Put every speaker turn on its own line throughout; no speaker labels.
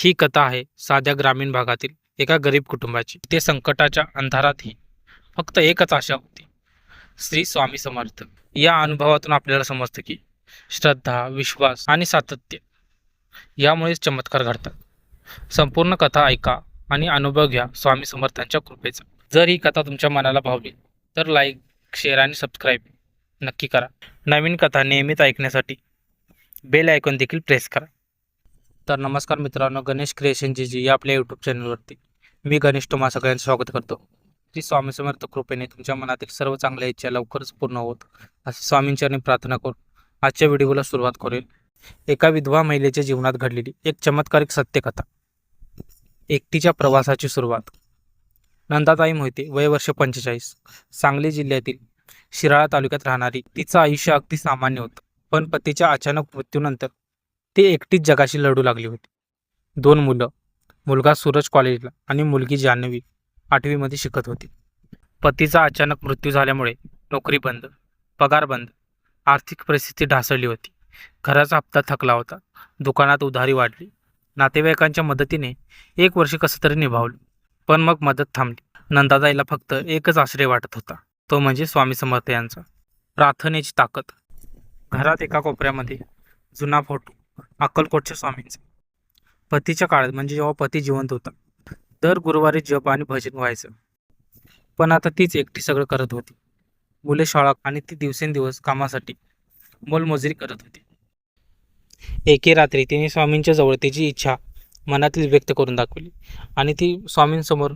ही कथा आहे साध्या ग्रामीण भागातील एका गरीब कुटुंबाची. ते संकटाच्या अंधारातही फक्त एकच आशा होती. श्री स्वामी समर्थ. या अनुभवातून आपल्याला समजतं की श्रद्धा विश्वास आणि सातत्य यामुळेच चमत्कार घडतात. संपूर्ण कथा ऐका आणि अनुभव घ्या स्वामी समर्थांच्या कृपेचा. जर ही कथा तुमच्या मनाला भावली तर लाईक शेअर आणि सबस्क्राईब नक्की करा. नवीन कथा नियमित ऐकण्यासाठी बेल आयकॉन देखील प्रेस करा. तर नमस्कार मित्रांनो गणेश क्रिएशन जी जी या आपल्या यूट्यूब चॅनलवरती मी गणेश तुम्हा सगळ्यांचं स्वागत करतो. श्री स्वामी समर्थ कृपेने तुमच्या मनातील सर्व चांगल्या इच्छा लवकरच पूर्ण होत असे स्वामींच्या प्रार्थना करून आजच्या व्हिडिओला सुरुवात करेल. एका विधवा महिलेच्या जीवनात घडलेली एक चमत्कारिक सत्यकथा. एकटीच्या प्रवासाची सुरुवात. नंदाताई मोहिते वय वर्ष पंचेचाळीस. सांगली जिल्ह्यातील शिराळा तालुक्यात राहणारी तिचं आयुष्य अगदी सामान्य होतं. पण पतीच्या अचानक मृत्यूनंतर ती एकटीच जगाशी लढू लागली होती. दोन मुलं मुलगा सूरज कॉलेजला आणि मुलगी जान्हवी आठवीमध्ये शिकत होती. पतीचा अचानक मृत्यू झाल्यामुळे नोकरी बंद पगार बंद आर्थिक परिस्थिती ढासळली होती. घराचा हप्ता थकला होता दुकानात उधारी वाढली. नातेवाईकांच्या मदतीने एक वर्ष कसं तरी निभावलं पण मग मदत थांबली. नंदाताईला फक्त एकच आश्रय वाटत होता तो म्हणजे स्वामी समर्थ यांचा. प्रार्थनेची ताकद. घरात एका कोपऱ्यामध्ये जुना फोटो अक्कलकोटच्या स्वामींचा. पतीच्या काळात म्हणजे जेव्हा पती जिवंत होता दर गुरुवारी जप आणि भजन व्हायचं. पण आता तीच एकटी सगळं करत होती. मुले शाळा आणि ती दिवसेंदिवस कामासाठी मोलमजुरी करत होती. एके रात्री तिने स्वामींच्या जवळ तिची इच्छा मनातील व्यक्त करून दाखवली आणि ती स्वामींसमोर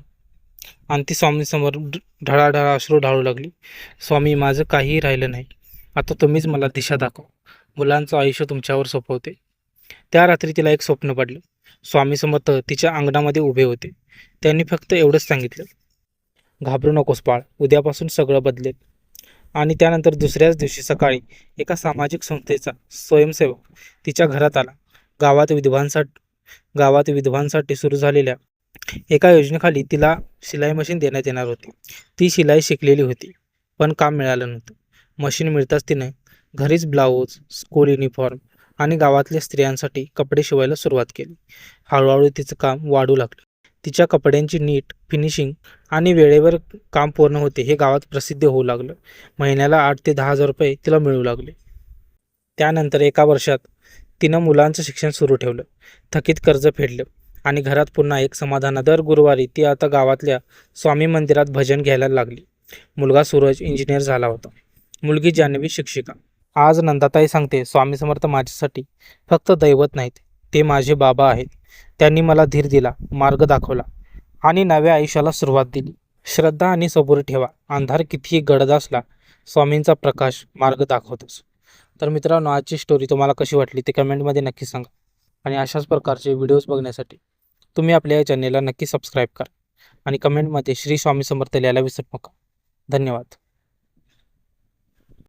आणि ती स्वामींसमोर ढळाढळा अश्रू ढाळू लागली. स्वामी माझं काहीही राहिलं नाही. आता तुम्हीच मला दिशा दाखव. मुलांचं आयुष्य तुमच्यावर सोपवते. त्या रात्री तिला एक स्वप्न पडलं. स्वामी समर्थ तिच्या अंगणामध्ये उभे होते. त्यांनी फक्त एवढंच सांगितलं. घाबरू नकोस बाळ उद्यापासून सगळं बदलेल. आणि त्यानंतर दुसऱ्याच दिवशी सकाळी एका सामाजिक संस्थेचा स्वयंसेवक तिच्या घरात आला. गावात विधवांसाठी गावात विधवांसाठी सुरू झालेल्या एका योजनेखाली तिला शिलाई मशीन देण्यात येणार होती. ती शिलाई शिकलेली होती पण काम मिळालं नव्हतं. मशीन मिळताच तिने घरीच ब्लाऊज स्कूल युनिफॉर्म आणि गावातल्या स्त्रियांसाठी कपडे शिवायला सुरुवात केली. हळूहळू तिचं काम वाढू लागलं. तिच्या कपड्यांची नीट फिनिशिंग आणि वेळेवर काम पूर्ण होते हे गावात प्रसिद्ध होऊ लागलं. महिन्याला आठ ते दहा हजार रुपये तिला मिळू लागले. त्यानंतर एका वर्षात तिनं मुलांचं शिक्षण सुरू ठेवलं. थकीत कर्ज फेडलं आणि घरात पुन्हा एक समाधान. दर गुरुवारी ती आता गावातल्या स्वामी मंदिरात भजन घ्यायला लागली. मुलगा सूरज इंजिनियर झाला होता. मुलगी जान्हवी शिक्षिका. आज नंदाताई सांगते स्वामी समर्थ माझ्यासाठी फक्त दैवत नाहीत ते माझे बाबा आहेत. त्यांनी मला धीर दिला मार्ग दाखवला आणि नव्या आयुष्याला सुरुवात दिली. श्रद्धा आणि सबूर ठेवा अंधार कितीही गडद असला स्वामींचा प्रकाश मार्ग दाखवतोच. तर मित्रांनो आजची स्टोरी तुम्हाला कशी वाटली ते कमेंटमध्ये नक्की सांगा. आणि अशाच प्रकारचे व्हिडिओज बघण्यासाठी तुम्ही आपल्या या चॅनेलला नक्की सबस्क्राईब करा आणि कमेंटमध्ये श्री स्वामी समर्थ लिहायला विसरू नका. धन्यवाद.